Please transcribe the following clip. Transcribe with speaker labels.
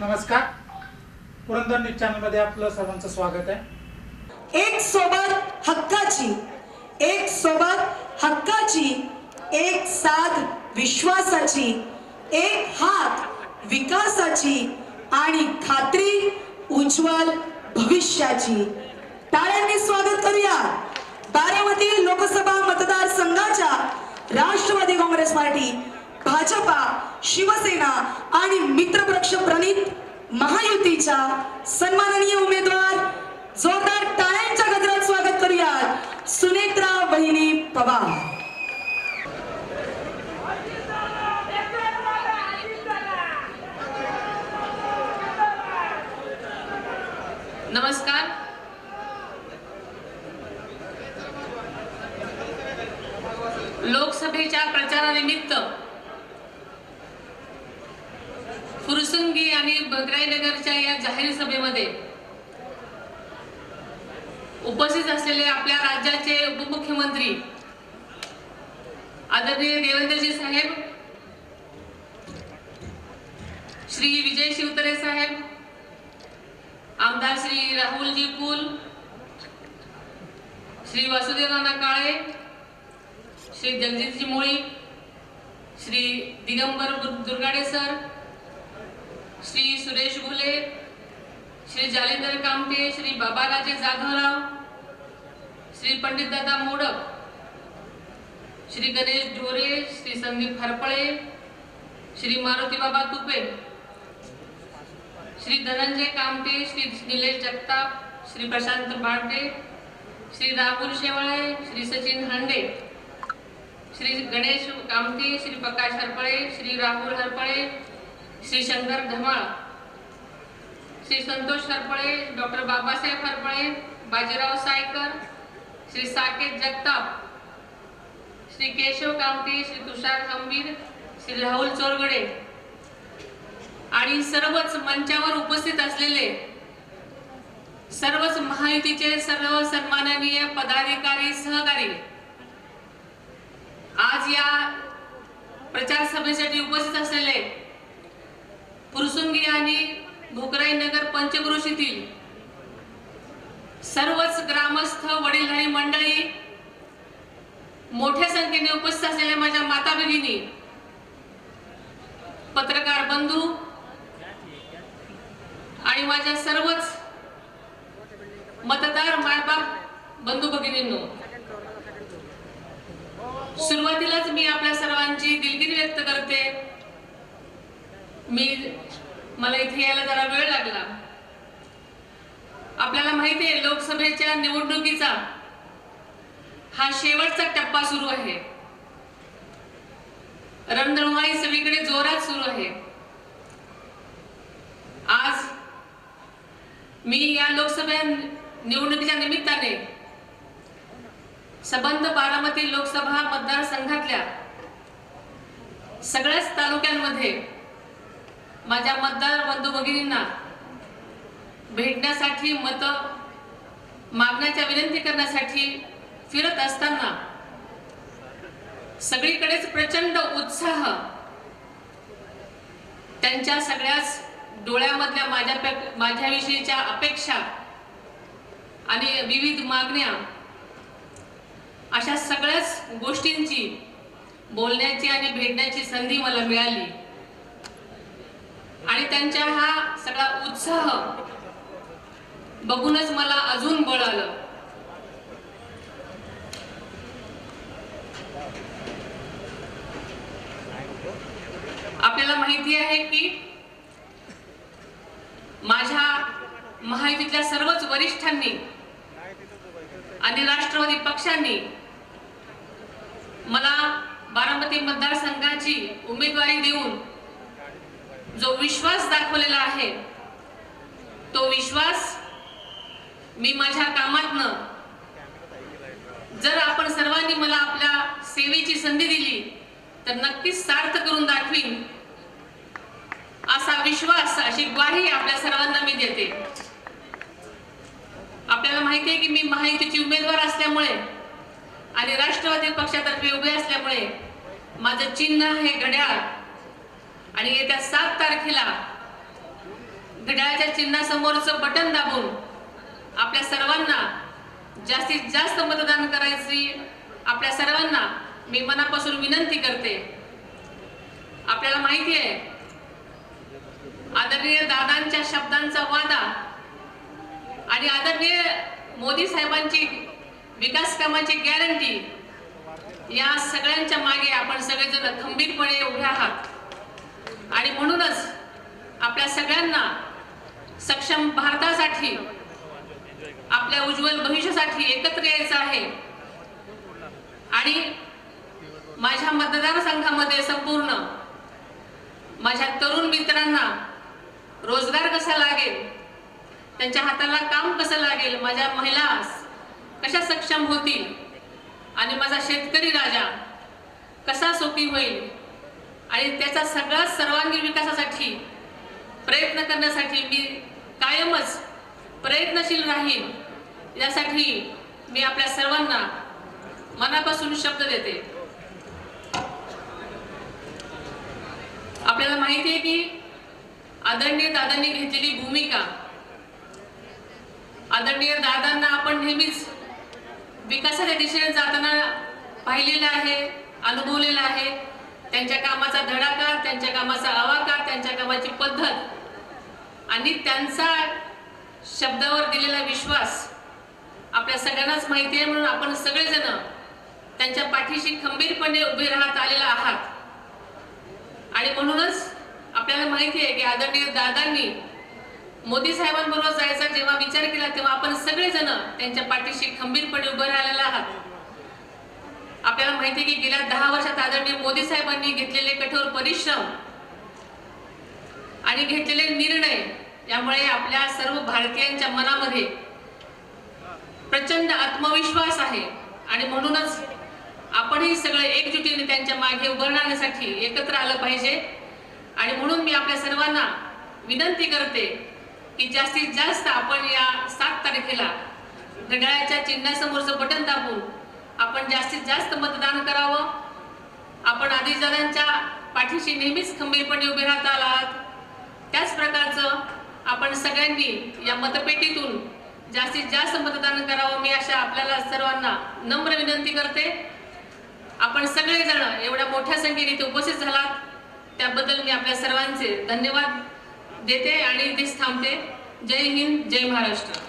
Speaker 1: नमस्कार. पुरंदर न्यूज चॅनलमध्ये आपलं सर्वांचं स्वागत आहे.
Speaker 2: एक सोबत हक्काची एक सोबत हक्काची एक साथ विश्वासाची एक हात विकासाची आणि खात्री उज्ज्वल भविष्याची. टाळ्यांनी स्वागत करूया. बारामती लोकसभा मतदारसंघाच्या राष्ट्रवादी काँग्रेस पार्टी भाजपा शिवसेना आणि मित्रपक्ष प्रणित महायुतीच्या सन्माननीय उमेदवार जोरदार टाळ्यांच्या गजरात स्वागत करूया सुनेत्रा बहिणी पवार.
Speaker 3: नमस्कार. लोकसभेच्या प्रचारानिमित्त फुरसुंगी आणि बगराईनगरच्या या जाहीर सभेमध्ये उपस्थित असलेले आपल्या राज्याचे उपमुख्यमंत्री आदरणीय देवेंद्रजी साहेब श्री विजय शिवतरे साहेब आमदार श्री राहुलजी कुल श्री वासुदेव नाना काळे श्री जगजितजी मोळी श्री दिगंबर दुर्गाडे सर श्री सुरेश घुले श्री जालिंदर कामटे श्री बाबाराजे जाधवराव श्री पंडित दादा मोडक श्री गणेश ढोरे श्री संदीप हरपळे श्री मारुती बाबा तुपे श्री धनंजय कामटे श्री निलेश जगताप श्री प्रशांत बाटे श्री राहुल शेवाळे श्री सचिन हांडे श्री गणेश कामटे श्री प्रकाश हरपळे श्री राहुल हरपळे श्री शंकर धमाळ श्री संतोष हरपळे डॉक्टर बाबासाहेब हरपळे बाजीराव सायकर श्री साकेत जगताप श्री केशव कामती श्री तुषार हंबीर श्री राहुल चोरगडे आणि सर्वच मंचावर उपस्थित असलेले सर्वच महायुतीचे सर्व सन्माननीय पदाधिकारी सहकारी आज या प्रचार सभेसाठी उपस्थित असलेले पुरसुंगी आणि भोकराई नगर पंचक्रोशीतील सर्वच ग्रामस्थ वडीलधारी मंडळी मोठ्या संख्येने उपस्थित असलेल्या माझ्या माता भगिनी पत्रकार बंधू आणि माझ्या सर्वच मतदार मायबाप बंधू भगिनींनो सुरुवातीलाच मी आपल्या सर्वांची मी मला इथे यायला जरा वेळ लागला. आपल्याला माहिती आहे लोकसभेच्या निवडणुकीचा हा शेवटचा टप्पा सुरू आहे. रणधुमाळी सगळीकडे जोरात सुरू आहे. आज मी या लोकसभा निवडणुकीच्या निमित्ताने सबंध बारामती लोकसभा मतदारसंघातल्या सगळ्याच तालुक्यांमध्ये माझ्या मतदार बंधू भगिनींना भेटण्यासाठी मत मागण्याच्या विनंती करण्यासाठी फिरत असताना सगळीकडेच प्रचंड उत्साह त्यांच्या सगळ्याच डोळ्यामधल्या माझ्या माझ्याविषयीच्या अपेक्षा आणि विविध मागण्या अशा सगळ्याच गोष्टींची बोलण्याची आणि भेटण्याची संधी मला मिळाली. आणि त्यांच्या हा सगळा उत्साह बघूनच मला अजून बळ आलं. आपल्याला माहिती आहे की माझ्या महायुतीतल्या सर्वच वरिष्ठांनी आणि राष्ट्रवादी पक्षांनी मला बारामती मतदारसंघाची उमेदवारी देऊन जो विश्वास दाखवलेला आहे तो विश्वास मी माझ्या कामातनं जर आपण सर्वांनी मला आपल्या सेवेची संधी दिली तर नक्कीच सार्थ करून दाखवीन. असा विश्वास अशी ग्वाही आपल्या सर्वांना मी देते. आपल्याला माहिती आहे की मी महायुतीची उमेदवार असल्यामुळे आणि राष्ट्रवादी पक्षातर्फे उभे असल्यामुळे माझं चिन्ह हे घड्याळ आणि येत्या सात तारखेला घड्याळाच्या चिन्हासमोरचं बटन दाबून आपल्या सर्वांना जास्तीत जास्त मतदान करायची आपल्या सर्वांना मी मनापासून विनंती करते. आपल्याला माहिती आहे आदरणीय दादांच्या शब्दांचा वादा आणि आदरणीय मोदी साहेबांची विकास कामाची गॅरंटी या सगळ्यांच्या मागे आपण सगळेजण खंबीरपणे उभे आहात. आणि म्हणूनच आपल्या सगळ्यांना सक्षम भारतासाठी आपल्या उज्ज्वल भविष्यासाठी एकत्र यायचं आहे. आणि माझ्या मतदारसंघामध्ये संपूर्ण माझ्या तरुण मित्रांना रोजगार कसा लागेल त्यांच्या हाताला काम कसं लागेल माझ्या महिला कशा सक्षम होतील आणि माझा शेतकरी राजा कसा सोपी होईल आणि त्याचा सगळा सर्वांगीण विकासासाठी प्रयत्न करण्यासाठी मी कायमच प्रयत्नशील राहीन. यासाठी मी आपल्या सर्वांना मनापासून शब्द देते. आपल्याला माहिती आहे की आदरणीय दादांनी घेतलेली भूमिका आदरणीय दादांना आपण नेहमीच विकासाच्या दिशेने जाताना पाहिलेलं आहे अनुभवलेलं आहे. त्यांच्या कामाचा धडाका त्यांच्या कामाचा आवाका त्यांच्या कामाची पद्धत. आणि त्यांचा शब्दावर दिलेला विश्वास आपल्या सगळ्यांनाच माहिती आहे म्हणून आपण सगळेजण त्यांच्या पाठीशी खंबीरपणे उभे राहत आलेला आहात. आणि म्हणूनच आपल्याला माहिती आहे की आदरणीय दादांनी मोदी साहेबांबरोबर जायचा जेव्हा विचार केला तेव्हा आपण सगळेजण त्यांच्या पाठीशी खंबीरपणे उभे राहिलेला आहात. आपल्याला माहिती आहे की गेल्या दहा वर्षात आदरणीय मोदी साहेबांनी घेतलेले कठोर परिश्रम आणि घेतलेले निर्णय यामुळे आपल्या सर्व भारतीयांच्या मनामध्ये प्रचंड आत्मविश्वास आहे. आणि म्हणूनच आपणही सगळे एकजुटीने त्यांच्या मागे उभं राहण्यासाठी एकत्र आलं पाहिजे. आणि म्हणून मी आपल्या सर्वांना विनंती करते की जास्तीत जास्त आपण या सात तारखेला घड्याळाच्या चिन्हासमोरचं बटन दाबून आपण जास्तीत जास्त मतदान करावं. आपण आदिजदांच्या पाठीशी नेहमीच खंबीरपणे उभे राहत आलात. त्याच प्रकारचं आपण सगळ्यांनी या मतपेटीतून जास्तीत जास्त मतदान करावं मी अशा आपल्याला सर्वांना नम्र विनंती करते. आपण सगळेजण एवढ्या मोठ्या संख्येने इथे उपस्थित झालात. त्याबद्दल मी आपल्या सर्वांचे धन्यवाद देते आणि इथेच थांबते. जय हिंद जय महाराष्ट्र.